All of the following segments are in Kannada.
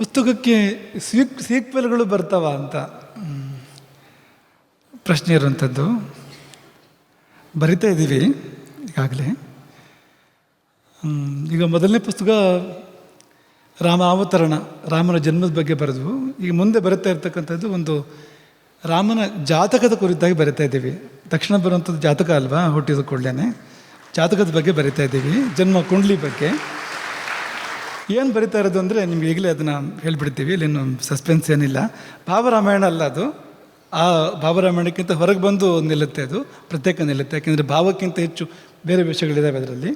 ಪುಸ್ತಕಕ್ಕೆ ಸೀಕ್, ಸೀಕ್ವೆಲ್ಗಳು ಬರ್ತಾವ ಅಂತ ಪ್ರಶ್ನೆ ಇರುವಂಥದ್ದು. ಬರಿತಾ ಇದ್ದೀವಿ ಈಗಾಗಲೇ. ಈಗ ಮೊದಲನೇ ಪುಸ್ತಕ ರಾಮ ಅವತರಣ, ರಾಮನ ಜನ್ಮದ ಬಗ್ಗೆ ಬರೆದ್ವು ಈಗ ಮುಂದೆ ಬರುತ್ತಾ ಇರ್ತಕ್ಕಂಥದ್ದು ಒಂದು ರಾಮನ ಜಾತಕದ ಕುರಿತಾಗಿ ಬರಿತಾ ಇದ್ದೀವಿ. ತಕ್ಷಣ ಬರುವಂಥದ್ದು ಜಾತಕ ಅಲ್ವಾ, ಹುಟ್ಟಿದ ಕೂಡಲೇ ಜಾತಕದ ಬಗ್ಗೆ ಬರಿತಾ ಇದ್ದೀವಿ. ಜನ್ಮ ಕುಂಡ್ಲಿ ಬಗ್ಗೆ. ಏನು ಬರಿತಾ ಇರೋದು ಅಂದರೆ ನಿಮ್ಗೆ ಈಗಲೇ ಅದನ್ನು ಹೇಳ್ಬಿಡ್ತೀವಿ. ಇಲ್ಲೇನು ಸಸ್ಪೆನ್ಸ್ ಏನಿಲ್ಲ. ಭಾವರಾಮಾಯಣ ಅಲ್ಲ ಅದು. ಆ ಭಾವರಾಮಾಯಣಕ್ಕಿಂತ ಹೊರಗೆ ಬಂದು ನಿಲ್ಲುತ್ತೆ ಅದು. ಪ್ರತ್ಯೇಕ ನಿಲ್ಲುತ್ತೆ. ಯಾಕೆಂದರೆ ಭಾವಕ್ಕಿಂತ ಹೆಚ್ಚು ಬೇರೆ ವಿಷಯಗಳಿದ್ದಾವೆ ಅದರಲ್ಲಿ.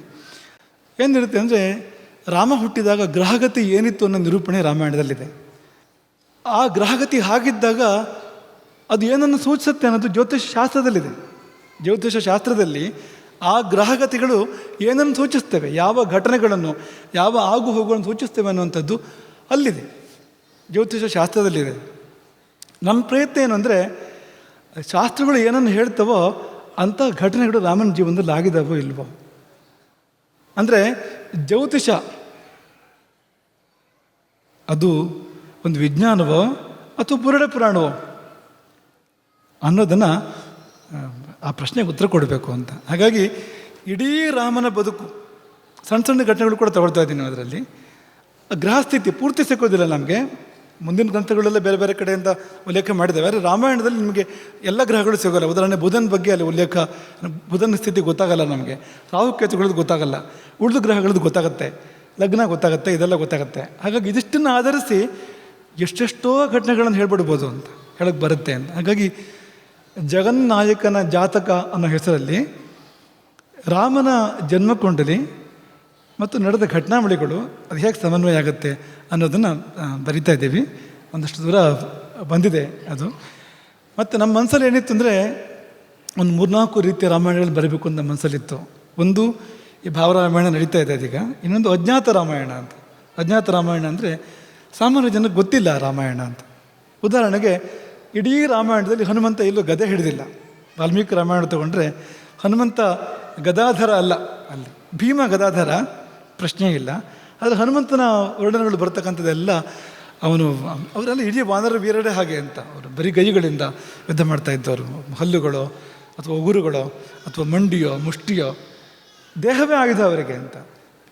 ಏನಿರುತ್ತೆ ಅಂದರೆ ರಾಮ ಹುಟ್ಟಿದಾಗ ಗ್ರಹಗತಿ ಏನಿತ್ತು ಅನ್ನೋ ನಿರೂಪಣೆ ರಾಮಾಯಣದಲ್ಲಿದೆ. ಆ ಗ್ರಹಗತಿ ಹಾಗಿದ್ದಾಗ ಅದು ಏನನ್ನು ಸೂಚಿಸುತ್ತೆ ಅನ್ನೋದು ಜ್ಯೋತಿಷ್ಯ ಶಾಸ್ತ್ರದಲ್ಲಿದೆ. ಜ್ಯೋತಿಷ ಶಾಸ್ತ್ರದಲ್ಲಿ ಆ ಗ್ರಹಗತಿಗಳು ಏನನ್ನು ಸೂಚಿಸ್ತೇವೆ ಯಾವ ಘಟನೆಗಳನ್ನು, ಯಾವ ಆಗು ಹೋಗುಗಳನ್ನು ಸೂಚಿಸ್ತೇವೆ ಅನ್ನುವಂಥದ್ದು ಅಲ್ಲಿದೆ. ಜ್ಯೋತಿಷ ಶಾಸ್ತ್ರದಲ್ಲಿದೆ. ನಮ್ಮ ಪ್ರಯತ್ನ ಏನು ಅಂದರೆ, ಶಾಸ್ತ್ರಗಳು ಏನನ್ನು ಹೇಳ್ತವೋ ಅಂಥ ಘಟನೆಗಳು ರಾಮನ ಜೀವನದಲ್ಲಿ ಆಗಿದಾವೋ ಇಲ್ವೋ? ಅಂದರೆ ಜ್ಯೋತಿಷ ಅದು ಒಂದು ವಿಜ್ಞಾನವೋ ಅಥವಾ ಪುರಾಣ ಪುರಾಣವೋ ಅನ್ನೋದನ್ನು ಆ ಪ್ರಶ್ನೆಗೆ ಉತ್ತರ ಕೊಡಬೇಕು ಅಂತ. ಹಾಗಾಗಿ ಇಡೀ ರಾಮನ ಬದುಕು, ಸಣ್ಣ ಸಣ್ಣ ಘಟನೆಗಳು ಕೂಡ ತಗೊಳ್ತಾ ಇದ್ದೀನಿ ಅದರಲ್ಲಿ. ಗೃಹಸ್ಥಿತಿ ಪೂರ್ತಿ ಸಿಕ್ಕೋದಿಲ್ಲ ನಮಗೆ. ಮುಂದಿನ ಗ್ರಂಥಗಳೆಲ್ಲ ಬೇರೆ ಬೇರೆ ಕಡೆಯಿಂದ ಉಲ್ಲೇಖ ಮಾಡಿದ್ದೇವೆ. ಆದರೆ ರಾಮಾಯಣದಲ್ಲಿ ನಿಮಗೆ ಎಲ್ಲ ಗ್ರಹಗಳು ಸಿಗೋಲ್ಲ. ಉದಾಹರಣೆ ಬುಧನ ಬಗ್ಗೆ ಅಲ್ಲಿ ಉಲ್ಲೇಖ, ಬುಧನ ಸ್ಥಿತಿ ಗೊತ್ತಾಗಲ್ಲ ನಮಗೆ. ರಾಹುಕೇತುಗಳದ್ದು ಗೊತ್ತಾಗಲ್ಲ. ಉಳಿದು ಗ್ರಹಗಳದ್ದು ಗೊತ್ತಾಗುತ್ತೆ. ಲಗ್ನ ಗೊತ್ತಾಗುತ್ತೆ, ಇದೆಲ್ಲ ಗೊತ್ತಾಗುತ್ತೆ. ಹಾಗಾಗಿ ಇದಿಷ್ಟನ್ನು ಆಧರಿಸಿ ಎಷ್ಟೆಷ್ಟೋ ಘಟನೆಗಳನ್ನು ಹೇಳ್ಬಿಡ್ಬೋದು ಅಂತ ಹೇಳಕ್ಕೆ ಬರುತ್ತೆ ಅಂತ. ಹಾಗಾಗಿ ಜಗನ್ನಾಯಕನ ಜಾತಕ ಅನ್ನೋ ಹೆಸರಲ್ಲಿ ರಾಮನ ಜನ್ಮಕುಂಡಲಿ ಮತ್ತು ನಡೆದ ಘಟನಾವಳಿಗಳು ಅದು ಹೇಗೆ ಸಮನ್ವಯ ಆಗುತ್ತೆ ಅನ್ನೋದನ್ನು ಬರಿತಾ ಇದ್ದೀವಿ. ಒಂದಷ್ಟು ದೂರ ಬಂದಿದೆ ಅದು. ಮತ್ತು ನಮ್ಮ ಮನಸ್ಸಲ್ಲಿ ಏನಿತ್ತು ಅಂದರೆ ಒಂದು ಮೂರ್ನಾಲ್ಕು ರೀತಿಯ ರಾಮಾಯಣಗಳು ಬರಬೇಕು ಅಂತ ನಮ್ಮ ಮನಸ್ಸಲ್ಲಿತ್ತು ಒಂದು ಈ ಭಾವರಾಮಾಯಣ ನಡೀತಾ ಇದೆ ಅದೀಗ ಇನ್ನೊಂದು ಅಜ್ಞಾತ ರಾಮಾಯಣ ಅಂತ. ಅಜ್ಞಾತ ರಾಮಾಯಣ ಅಂದರೆ ಸಾಮಾನ್ಯ ಜನಕ್ಕೆ ಗೊತ್ತಿಲ್ಲ ರಾಮಾಯಣ ಅಂತ. ಉದಾಹರಣೆಗೆ ಇಡೀ ರಾಮಾಯಣದಲ್ಲಿ ಹನುಮಂತ ಎಲ್ಲೂ ಗದೆ ಹಿಡಿದಿಲ್ಲ. ವಾಲ್ಮೀಕಿ ರಾಮಾಯಣ ತಗೊಂಡ್ರೆ ಹನುಮಂತ ಗದಾಧರ ಅಲ್ಲ ಅಲ್ಲಿ. ಭೀಮ ಗದಾಧರ ಪ್ರಶ್ನೆ ಇಲ್ಲ. ಆದರೆ ಹನುಮಂತನ ವರ್ಣನೆಗಳು ಬರ್ತಕ್ಕಂಥದ್ದೆಲ್ಲ ಅವನು, ಅವರೆಲ್ಲ ಇಡೀ ವಾನರ ವೀರರೇ ಹಾಗೆ ಅಂತ. ಅವರು ಬರೀ ಗೈಗಳಿಂದ ಯುದ್ಧ ಮಾಡ್ತಾ ಇದ್ದವರು. ಹಲ್ಲುಗಳು ಅಥವಾ ಉಗುರುಗಳು ಅಥವಾ ಮಂಡಿಯೋ, ಮುಷ್ಟಿಯೋ, ದೇಹವೇ ಆಗಿದೆ ಅವರಿಗೆ ಅಂತ.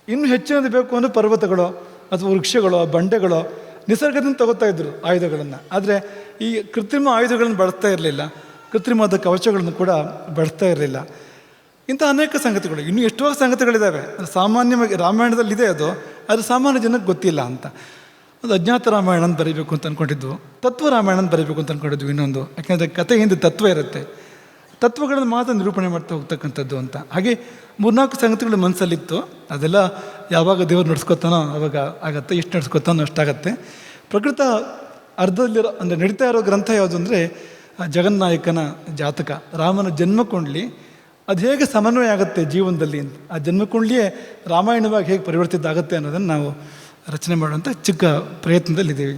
ಇನ್ನು ಹೆಚ್ಚಿನದು ಬೇಕು ಅಂದರೆ ಪರ್ವತಗಳು ಅಥವಾ ವೃಕ್ಷಗಳೋ, ಬಂಡೆಗಳು ನಿಸರ್ಗದಿಂದ ತಗೋತಾ ಇದ್ದರು ಆಯುಧಗಳನ್ನು. ಆದರೆ ಈ ಕೃತ್ರಿಮ ಆಯುಧಗಳನ್ನು ಬಳಸ್ತಾ ಇರಲಿಲ್ಲ. ಕೃತ್ರಿಮವಾದ ಕವಚಗಳನ್ನು ಕೂಡ ಬಳಸ್ತಾ ಇರಲಿಲ್ಲ. ಇಂಥ ಅನೇಕ ಸಂಗತಿಗಳು. ಇನ್ನೂ ಎಷ್ಟೋ ಸಂಗತಿಗಳಿದ್ದಾವೆ ಸಾಮಾನ್ಯವಾಗಿ ರಾಮಾಯಣದಲ್ಲಿ ಇದೆ ಅದು. ಅದು ಸಾಮಾನ್ಯ ಜನಕ್ಕೆ ಗೊತ್ತಿಲ್ಲ ಅಂತ. ಅದು ಅಜ್ಞಾತ ರಾಮಾಯಣ ಅಂತ ಬರೀಬೇಕು ಅಂತ ಅಂದ್ಕೊಂಡಿದ್ವು ತತ್ವ ರಾಮಾಯಣ ಅಂತ ಬರೀಬೇಕು ಅಂತ ಅಂದ್ಕೊಂಡಿದ್ವು ಇನ್ನೊಂದು. ಯಾಕೆಂದರೆ ಕಥೆ ಹಿಂದೆ ತತ್ವ ಇರುತ್ತೆ. ತತ್ವಗಳನ್ನು ಮಾತ್ರ ನಿರೂಪಣೆ ಮಾಡ್ತಾ ಹೋಗ್ತಕ್ಕಂಥದ್ದು ಅಂತ. ಹಾಗೆ ಮೂರ್ನಾಲ್ಕು ಸಂಗತಿಗಳು ಮನಸ್ಸಲ್ಲಿತ್ತು. ಅದೆಲ್ಲ ಯಾವಾಗ ದೇವರು ನಡ್ಸ್ಕೊತಾನೋ ಅವಾಗ ಆಗತ್ತೆ, ಎಷ್ಟು ನಡ್ಸ್ಕೊತಾನೋ ಅಷ್ಟಾಗತ್ತೆ ಪ್ರಕೃತ ಅರ್ಧದಲ್ಲಿರೋ ಅಂದರೆ ನಡೀತಾ ಇರೋ ಗ್ರಂಥ ಯಾವುದು ಅಂದರೆ ಜಗನ್ನಾಯಕನ ಜಾತಕ. ರಾಮನ ಜನ್ಮಕುಂಡ್ಲಿ ಅದು ಹೇಗೆ ಸಮನ್ವಯ ಆಗುತ್ತೆ ಜೀವನದಲ್ಲಿ ಅಂತ. ಆ ಜನ್ಮಕುಂಡ್ಲಿಯೇ ರಾಮಾಯಣವಾಗಿ ಹೇಗೆ ಪರಿವರ್ತಿತ ಆಗುತ್ತೆ ಅನ್ನೋದನ್ನು ನಾವು ರಚನೆ ಮಾಡುವಂಥ ಚಿಕ್ಕ ಪ್ರಯತ್ನದಲ್ಲಿದ್ದೀವಿ.